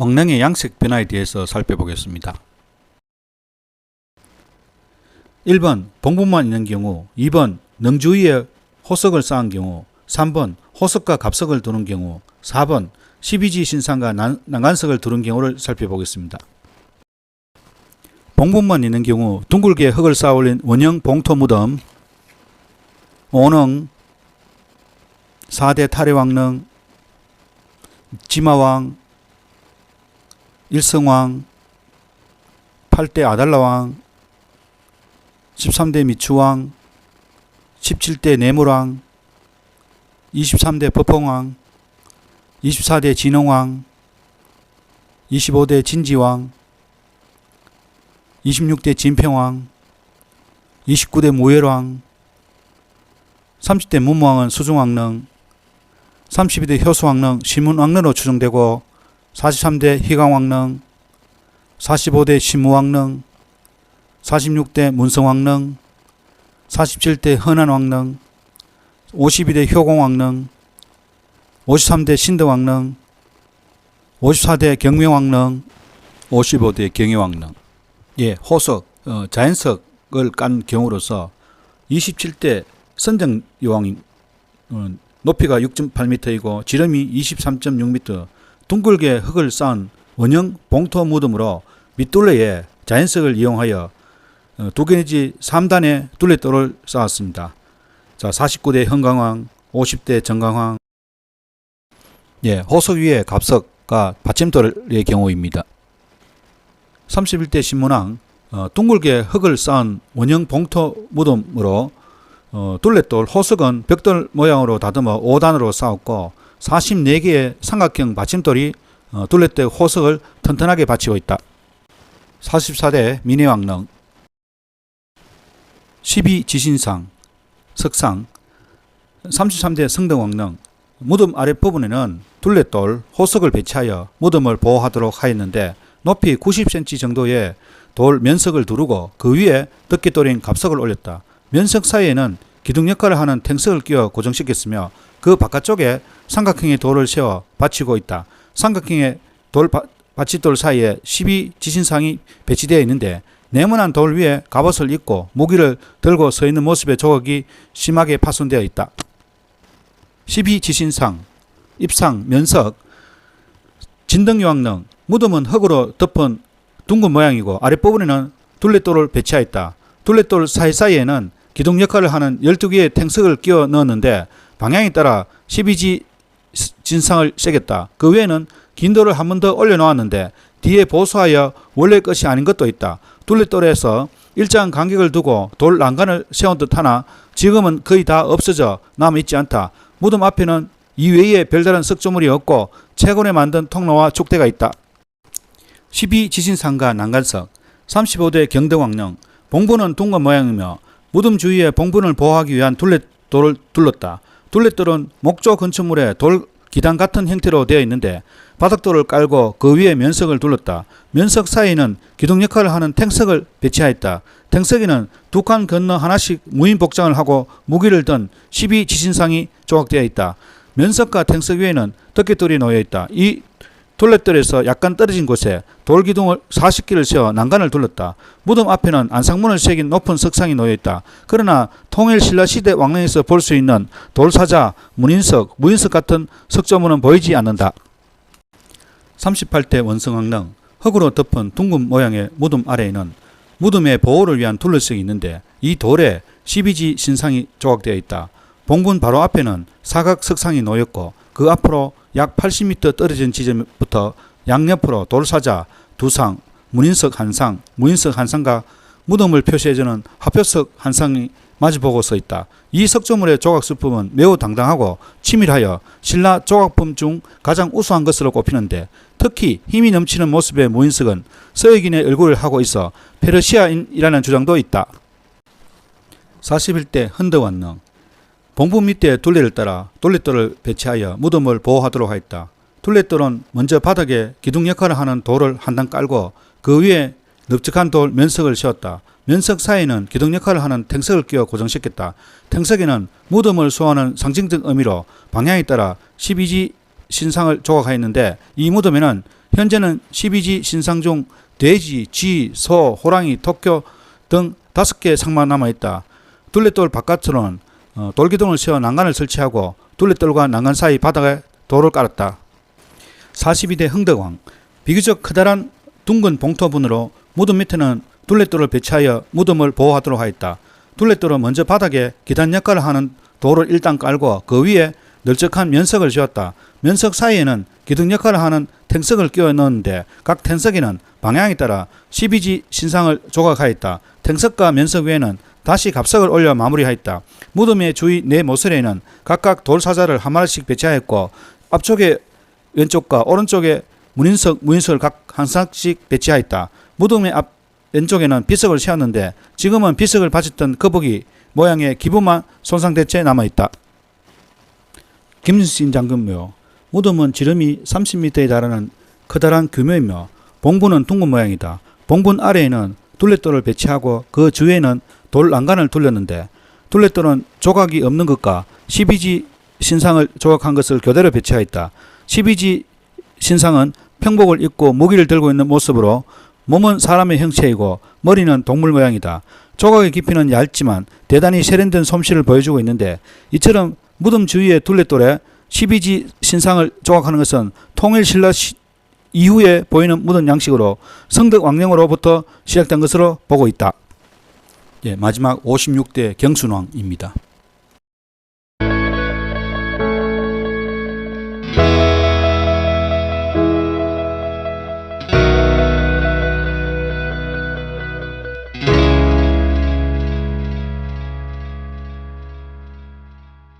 왕릉의 양색 변화에 대해서 살펴보겠습니다. 1번 봉분만 있는 경우 2번 능주위에 호석을 쌓은 경우 3번 호석과 갑석을 두는 경우 4번 12지 신상과 난, 난간석을 두른 경우를 살펴보겠습니다. 봉분만 있는 경우 둥글게 흙을 쌓아 올린 원형 봉토 무덤 오능 4대 탈의 왕릉 지마왕 일성왕 8대 아달라왕 13대 미추왕 17대 내물왕 23대 법홍왕 24대 진흥왕 25대 진지왕 26대 진평왕 29대 무열왕 30대 문무왕은 수중왕릉 32대 효수왕릉 시문왕릉으로 추정되고 43대 희강왕릉 45대 신무왕릉 46대 문성왕릉 47대 헌안왕릉 52대 효공왕릉 53대 신덕왕릉 54대 경명왕릉 55대 경혜왕릉. 예, 호석, 어, 자연석을 깐 경우로서 27대 선정요왕이 어, 높이가 6.8m이고 지름이 23.6m 둥글게 흙을 쌓은 원형 봉토 무덤으로 밑둘레에 자연석을 이용하여 어, 두개 내지 3단의 둘레돌을 쌓았습니다. 자, 49대 현강왕, 50대 정강왕, 예, 호석 위에 갑석과 받침돌의 경우입니다. 31대 신문왕, 어, 둥글게 흙을 쌓은 원형 봉토 무덤으로 어, 둘레돌 호석은 벽돌 모양으로 다듬어 5단으로 쌓았고 44개의 삼각형 받침돌이 어, 둘레돌 호석을 튼튼하게 받치고 있다. 44대 미네왕릉 12 지신상 석상 33대 성등왕릉 무덤 아랫부분에는 둘레돌 호석을 배치하여 무덤을 보호하도록 하였는데 높이 90cm 정도의 돌 면석을 두르고 그 위에 덮개돌인 갑석을 올렸다. 면석 사이에는 기둥 역할을 하는 탱석을 끼워 고정시켰으며 그 바깥쪽에 삼각형의 돌을 세워 받치고 있다. 삼각형의 돌 바, 받침돌 사이에 12 지신상이 배치되어 있는데 네모난 돌 위에 갑옷을 입고 무기를 들고 서 있는 모습의 조각이 심하게 파손되어 있다. 12 지신상, 입상, 면석, 진등유황릉, 무덤은 흙으로 덮은 둥근 모양이고 아랫부분에는 둘레돌을 배치하였다. 둘레돌 사이사이에는 기둥 역할을 하는 12개의 탱석을 끼워 넣었는데 방향에 따라 12지 진상을 새겼다. 그 외에는 긴 돌을 한번 더 올려놓았는데 뒤에 보수하여 원래 것이 아닌 것도 있다. 둘레돌에서 일정한 간격을 두고 돌 난간을 세운 듯 하나 지금은 거의 다 없어져 남아있지 않다. 무덤 앞에는 이외에 별다른 석조물이 없고 채곤에 만든 통로와 축대가 있다. 12 지신상가 난간석 35대 경등왕릉 봉분은 둥근 모양이며 무덤 주위에 봉분을 보호하기 위한 둘레돌을 둘렀다. 둘레돌은 목조 건축물에 돌 기단 같은 형태로 되어 있는데 바닥돌을 깔고 그 위에 면석을 둘렀다. 면석 사이에는 기둥 역할을 하는 탱석을 배치하였다. 탱석에는 두 칸 건너 하나씩 무인 복장을 하고 무기를 든 12 지신상이 조각되어 있다. 면석과 탱석 위에는 덮개돌이 놓여 있다. 이 둘레돌에서 약간 떨어진 곳에 돌기둥을 40개를 세워 난간을 둘렀다. 무덤 앞에는 안상문을 새긴 높은 석상이 놓여 있다. 그러나 통일 신라 시대 왕릉에서 볼 수 있는 돌사자, 문인석, 무인석 같은 석조물은 보이지 않는다. 38대 원성왕릉 흙으로 덮은 둥근 모양의 무덤 아래에는 무덤의 보호를 위한 둘러석이 있는데 이 돌에 12지 신상이 조각되어 있다. 봉분 바로 앞에는 사각 석상이 놓였고 그 앞으로 약 80m 떨어진 지점부터 양옆으로 돌사자 두 상, 문인석 한 상, 무인석 한 상과 무덤을 표시해주는 화표석 한 상이 마주보고 서 있다. 이 석조물의 조각수품은 매우 당당하고 치밀하여 신라 조각품 중 가장 우수한 것으로 꼽히는데 특히 힘이 넘치는 모습의 무인석은 서역인의 얼굴을 하고 있어 페르시아인이라는 주장도 있다. 41대 헌더완릉 봉분 밑에 둘레를 따라 둘레돌을 배치하여 무덤을 보호하도록 하였다. 둘레돌은 먼저 바닥에 기둥 역할을 하는 돌을 한 단 깔고 그 위에 넓적한 돌 면석을 세웠다. 면석 사이에는 기둥 역할을 하는 탱석을 끼워 고정시켰다. 탱석에는 무덤을 수호하는 상징적 의미로 방향에 따라 12지 신상을 조각하였는데 이 무덤에는 현재는 12지 신상 중 돼지, 쥐, 소, 호랑이, 토끼 등 다섯 개 상만 남아 있다. 둘레돌 바깥으로는 어, 돌기둥을 세워 난간을 설치하고 둘레돌과 난간 사이 바닥에 돌을 깔았다. 42대 흥덕왕 비교적 커다란 둥근 봉토분으로 무덤 밑에는 둘레돌을 배치하여 무덤을 보호하도록 하였다. 둘레돌은 먼저 바닥에 기단 역할을 하는 돌을 일단 깔고 그 위에 널쩍한 면석을 지었다. 면석 사이에는 기둥 역할을 하는 탱석을 끼워 넣었는데 각 탱석에는 방향에 따라 12지 신상을 조각하였다. 탱석과 면석 위에는 다시 갑석을 올려 마무리하였다. 무덤의 주위 네 모서리에는 각각 돌 사자를 한 마리씩 배치하였고 앞쪽에 왼쪽과 오른쪽에 문인석, 무인석을 각 한 쌍씩 배치하였다. 무덤의 앞 왼쪽에는 비석을 세웠는데 지금은 비석을 바쳤던 거북이 모양의 기부만 손상된 채 남아있다. 김신신 장군묘 무덤은 지름이 30m에 달하는 커다란 규모이며 봉분은 둥근 모양이다. 봉분 아래에는 둘레돌을 배치하고 그 주위에는 돌 난간을 둘렸는데 둘레돌은 조각이 없는 것과 12지 신상을 조각한 것을 교대로 배치하였다. 12지 신상은 평복을 입고 무기를 들고 있는 모습으로 몸은 사람의 형체이고 머리는 동물 모양이다. 조각의 깊이는 얇지만 대단히 세련된 솜씨를 보여주고 있는데 이처럼 무덤 주위의 둘레돌에 12지 신상을 조각하는 것은 통일신라 시- 이후에 보이는 무덤 양식으로 성덕 왕령으로부터 시작된 것으로 보고 있다. 예, 마지막 56대 경순왕입니다.